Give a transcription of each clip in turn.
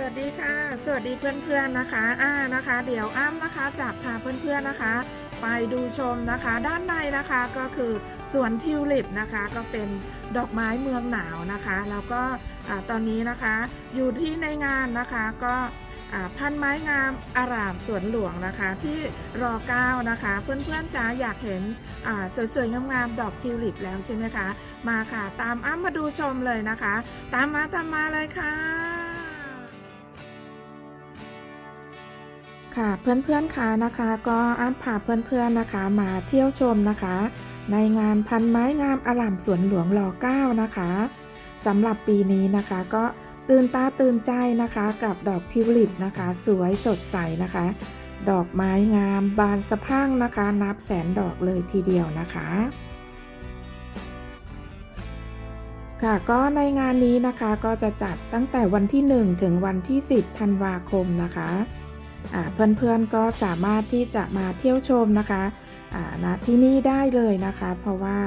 สวัสดีค่ะ สวัสดีเพื่อนๆนะคะอ่านะคะ เดี๋ยวอ้ำนะคะจะพาเพื่อนๆนะคะ ไปดูชมนะคะ ด้านในนะคะก็คือสวนทิวลิปนะคะ ก็เป็นดอกไม้เมืองหนาวนะคะ แล้วก็อตอนนี้นะคะอยู่ที่ในงานนะคะก็พันไม้งามอารามสวนหลวงนะคะที่รอเก้านะคะ เพื่อนๆจ๋าอยากเห็นสวยๆงามๆดอกทิวลิปแล้วใช่ไหมคะ มาค่ะ ตามอ้ำมาดูชมเลยนะคะ ตามมาตามมาเลยค่ะ ค่ะเพื่อนๆคะนะคะก็อ้ำพาเพื่อนๆนะคะ มาเที่ยวชมนะคะ ในงานพันไม้งามอล่ามสวนหลวงรอ9นะคะสำหรับปีนี้นะคะก็ตื่นตาตื่นใจนะคะกับดอกทิวลิปนะคะ สวยสดใสนะคะ ดอกไม้งามบานสะพรั่งนะคะ นับแสนดอกเลยทีเดียวนะคะค่ะก็ในงานนี้นะคะก็จะจัดตั้งแต่วันที่ 1 ถึงวันที่ 10 ธันวาคมนะคะ เพื่อนๆก็สามารถที่จะมาเที่ยวชมนะคะณที่นี่ได้เลยนะคะ เพราะว่า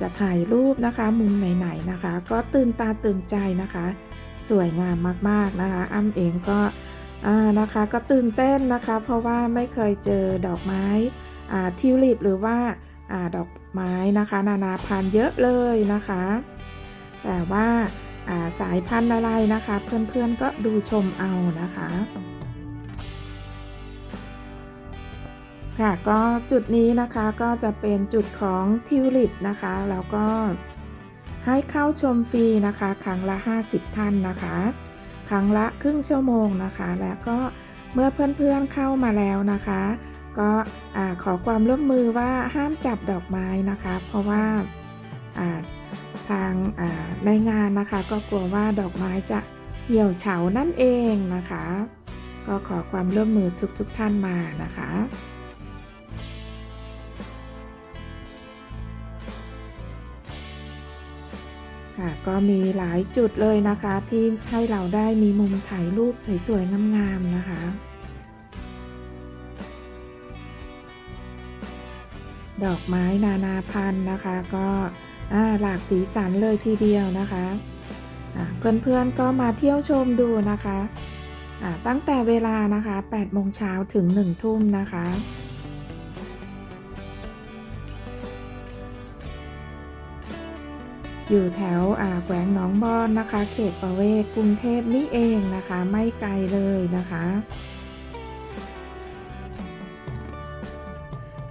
จะถ่ายรูปนะคะมุมไหนๆนะคะ ก็ตื่นตาตื่นใจนะคะ สวยงามมากๆนะคะอ้ำเองก็นะคะก็ตื่นเต้นนะคะ เพราะว่าไม่เคยเจอดอกไม้ทิวลิปหรือว่าอดอกไม้นะคะ นานาพันธุ์เยอะเลยนะคะ แต่ว่าอ่าสายพันธุ์อะไรนะคะ เพื่อนๆก็ดูชมเอานะคะ ค่ะก็จุดนี้นะคะก็จะเป็นจุดของทิวลิปนะคะแล้วก็ให้เข้าชมฟรีนะคะ ครั้งละ 50 ท่านนะคะ ครั้งละครึ่งชั่วโมงนะคะ แล้วก็เมื่อเพื่อนๆเข้ามาแล้วนะคะ ก็ขอความร่วมมือว่าห้ามจับดอกไม้นะคะ เพราะว่าทางในงานนะคะก็กลัวว่าดอกไม้จะเหี่ยวเฉานั่นเองนะคะ ก็ขอความร่วมมือทุกๆทท่านมานะคะ ค่ะก็มีหลายจุดเลยนะคะที่ให้เราได้มีมุมถ่ายรูปสวยๆงามๆนะคะ ดอกไม้นานาพันธุ์นะคะ ก็หลากสีสันเลยทีเดียวนะคะเพื่อนๆก็มาเที่ยวชมดูนะคะตั้งแต่เวลานะคะ8โมงเช้าถึง1ทุ่มนะคะ อยู่แถวแขวงหนองบอนนะคะ เขตประเวศกรุงเทพนี่เองนะคะ ไม่ไกลเลยนะคะ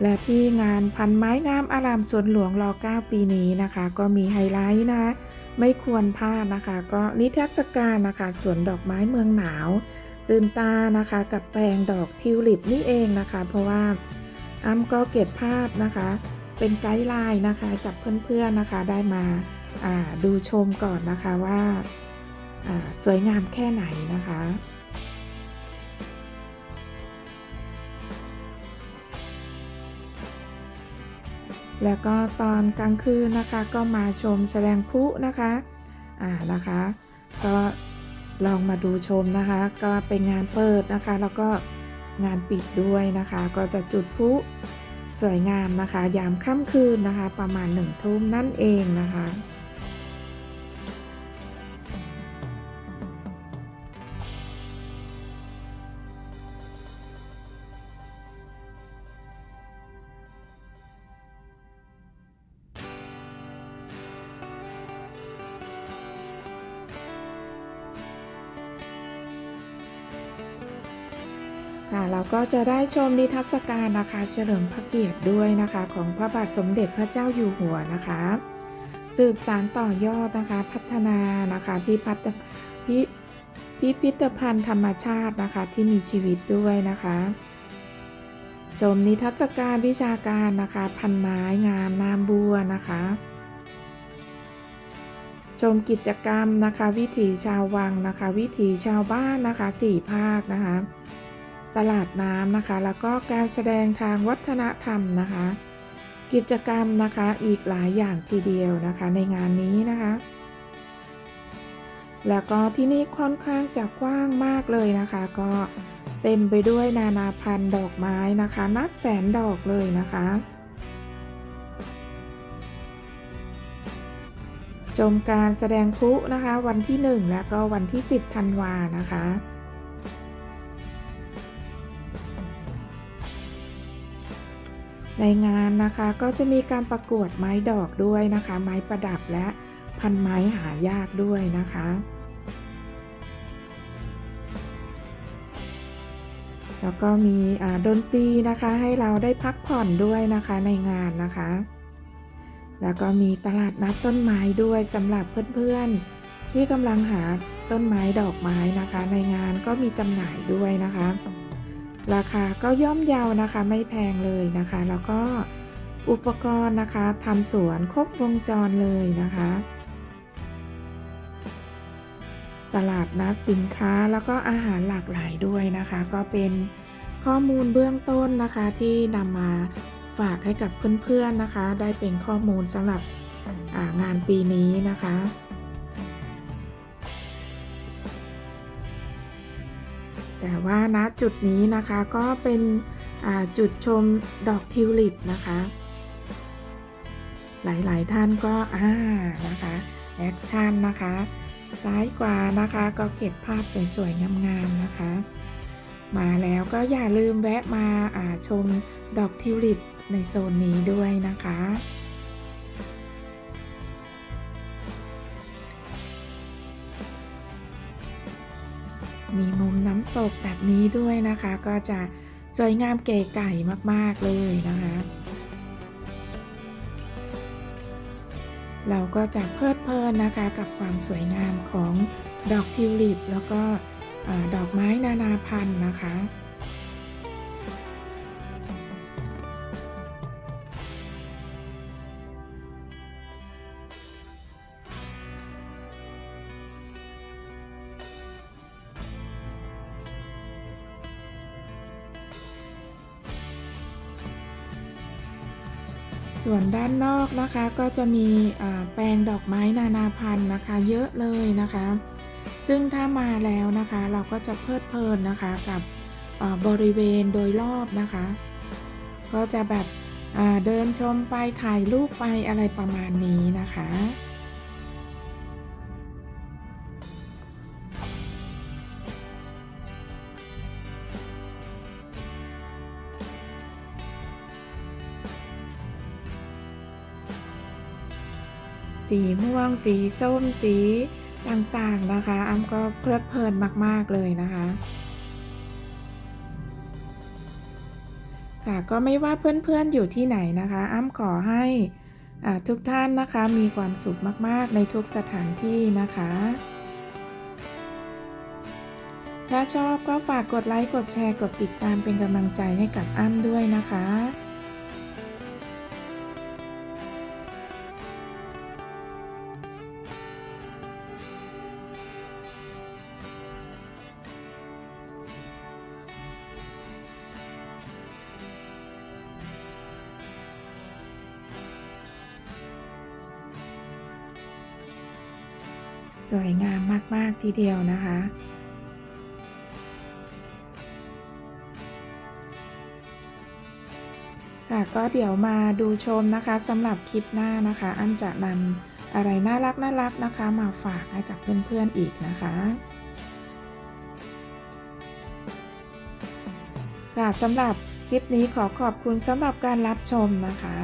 และที่งานพันไม้งามอารามสวนหลวงรอ9ปีนี้นะคะ ก็มีไฮไลท์นะไม่ควรพลาดนะคะ ก็นิทรรศการนะคะสวนดอกไม้เมืองหนาว ตื่นตานะคะกับแปลงดอกทิวลิปนี่เองนะคะ เพราะว่าอ้ำก็เก็บภาพนะคะ เป็นไกด์ไลน์นะคะกับเพื่อนๆนะคะได้มา ดูชมก่อนนะคะว่าสวยงามแค่ไหนนะคะแล้วก็ตอนกลางคืนนะคะก็มาชมแสดงพลุนะคะอ่านะคะ ก็ลองมาดูชมนะคะ ก็เป็นงานเปิดนะคะ แล้วก็งานปิดด้วยนะคะ ก็จะจุดพลุสวยงามนะคะ ยามค่ำคืนนะคะ ประมาณหนึ่งทุ่มนั่นเองนะคะ ค่ะเราก็จะได้ชมนิทรรศการนะคะ เฉลิมพระเกียรติด้วยนะคะ ของพระบาทสมเด็จพระเจ้าอยู่หัวนะคะ สืบสารต่อยอดนะคะพัฒนานะคะพิพัฒพิพิพิธภัณฑ์ธรรมชาตินะคะที่มีชีวิตด้วยนะคะ ชมนิทรรศการวิชาการนะคะ พันไม้งามนามบัวนะคะ ชมกิจกรรมนะคะ วิถีชาววังนะคะ วิถีชาวบ้านนะคะสี่ภาคนะคะ ตลาดน้ำนะคะ แล้วก็การแสดงทางวัฒนธรรมนะคะ กิจกรรมนะคะอีกหลายอย่างทีเดียวนะคะในงานนี้นะคะ แล้วก็ที่นี่ค่อนข้างจะกว้างมากเลยนะคะ ก็เต็มไปด้วยนานาพันธุ์ดอกไม้นะคะ นับแสนดอกเลยนะคะชมการแสดงพลุนะคะ วันที่ 1 และก็วันที่ 10ธันวานะคะ ในงานนะคะก็จะมีการประกวดไม้ดอกด้วยนะคะ ไม้ประดับและพันไม้หายากด้วยนะคะแล้วก็มีอ่าดนตรีนะคะให้เราได้พักผ่อนด้วยนะคะในงานนะคะ แล้วก็มีตลาดนัดต้นไม้ด้วยสำหรับเพื่อนๆ ที่กำลังหาต้นไม้ดอกไม้นะคะ ในงานก็มีจำหน่ายด้วยนะคะ ราคาก็ย่อมเยาวนะคะไม่แพงเลยนะคะ แล้วก็อุปกรณ์นะคะทำสวนครบวงจรเลยนะคะ ตลาดนัดสินค้าแล้วก็อาหารหลากหลายด้วยนะคะ ก็เป็นข้อมูลเบื้องต้นนะคะที่นำมาฝากให้กับเพื่อนๆนะคะ ได้เป็นข้อมูลสำหรับงานปีนี้นะคะ แต่ว่าณจุดนี้นะคะก็เป็นจุดชมดอกทิวลิปนะคะ หลายๆท่านก็อ่านะคะแอคชั่นนะคะ ซ้ายกว่านะคะก็เก็บภาพสวยๆงามๆนะคะ มาแล้วก็อย่าลืมแวะมาาชมดอกทิวลิปในโซนนี้ด้วยนะคะ มีมุมน้ำตกแบบนี้ด้วยนะคะ ก็จะสวยงามเก๋ไก่มากๆเลยนะคะ เราก็จะเพลิดเพลินนะคะกับความสวยงามของดอกทิวลิป แล้วก็อดอกไม้นานาพันธุ์นะคะ ส่วนด้านนอกนะคะก็จะมีแปลงดอกไม้นานาพันธุ์นะคะ เยอะเลยนะคะ ซึ่งถ้ามาแล้วนะคะ เราก็จะเพลิดเพลินนะคะกับบริเวณโดยรอบนะคะ ก็จะแบบเดินชมไปถ่ายรูปไปอะไรประมาณนี้นะคะ สีม่วง สีส้ม สีต่างๆนะคะ อ้ำก็เพลิดเพลินมาก ๆ เลยนะคะค่ะก็ไม่ว่าเพื่อนๆอยู่ที่ไหนนะคะ อ้ำขอให้อ่าทุกท่านนะคะมีความสุขมากๆ ในทุกสถานที่นะคะ ถ้าชอบก็ฝากกดไลค์ กดแชร์ กดติดตามเป็นกำลังใจให้กับอ้ำด้วยนะคะ สวยงามมากๆทีเดียวนะคะ ค่ะก็เดี๋ยวมาดูชมนะคะสำหรับคลิปหน้านะคะ อันจะนำอะไรน่ารักน่ารักนะคะ มาฝากให้กับเพื่อนๆอีกนะคะค่ะสำหรับคลิปนี้ขอขอบคุณสำหรับการรับชมนะคะ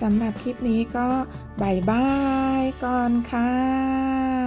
สำหรับคลิปนี้ก็บายบายก่อนค่ะ